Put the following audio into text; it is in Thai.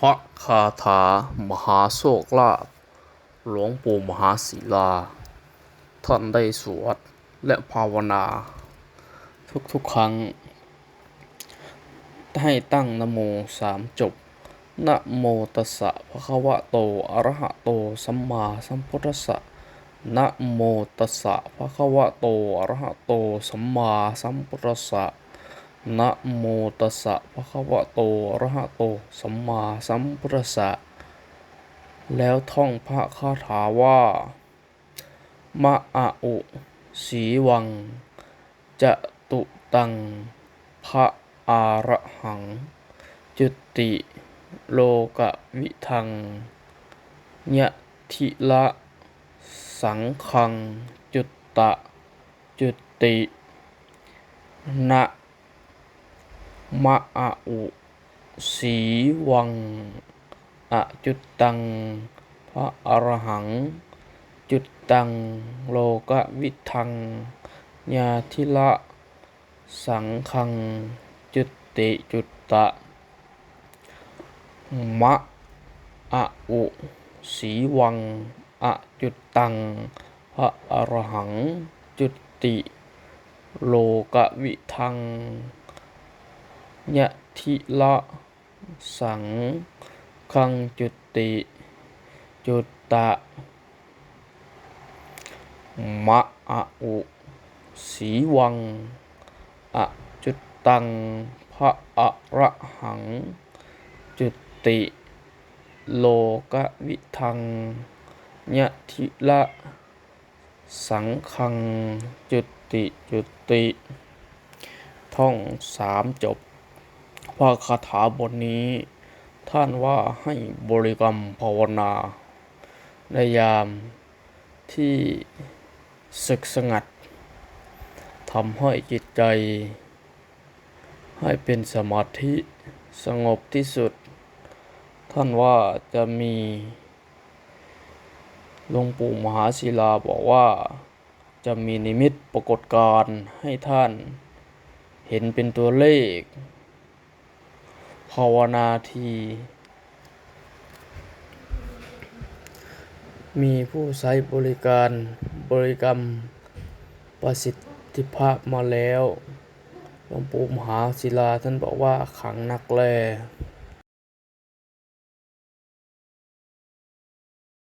พระคาถามหาโชคลาภหลวงปู่มหาศิลา ท่านได้สวดและภาวนา ทุกๆครั้ง ให้ตั้งนโมสามจบนะโมตัสสะภะคะวะโตอะระหะโตสัมมาสัมพุทธัสสะนะโมตัสสะภะคะวะโตอะระหะโตสัมมาสัมพุทธัสสะ นะโมตัสสะภะคะวะโตอระหะโต สัมมาสัมพุทธัสสะ แล้วท่องพระคาถาว่ามะอะอุสีวัง จะตุตัง พระอาระหัง จุติ โลกวิทังยะทิละสังคัง จุตตะ จุตินะ มะอะอุสีวังอะจุตตัง พระอรหัง จุตตัง โลกวิทังยาทิละ สังคัง จุติจุตตะ มะอะอุสีวังอะจุตตัง พระอรหัง จุติโลกวิทัง ยะทิละสังคังจุติ จุตตะ มะอะอุสีวังอะจุตตังพระอระหัง จุติ โลกวิทังยะทิละสังคัง จุติ จุติ ท่องสามจบ พระคาถาบทนี้ ท่านว่าให้บริกรรมภาวนา ในยามที่ศึกสงัดทำให้จิตใจ ให้เป็นสมาธิสงบที่สุด ท่านว่าจะมีหลวงปู่มหาศิลาบอกว่าจะมีนิมิตปรากฏการให้ท่าน เห็นเป็นตัวเลขาวนาที มีผู้ใช้บริการบริกรรมประสิทธิภาพมาแล้วหลวงปู่มหาศิลาท่านบอกว่าขังนักแล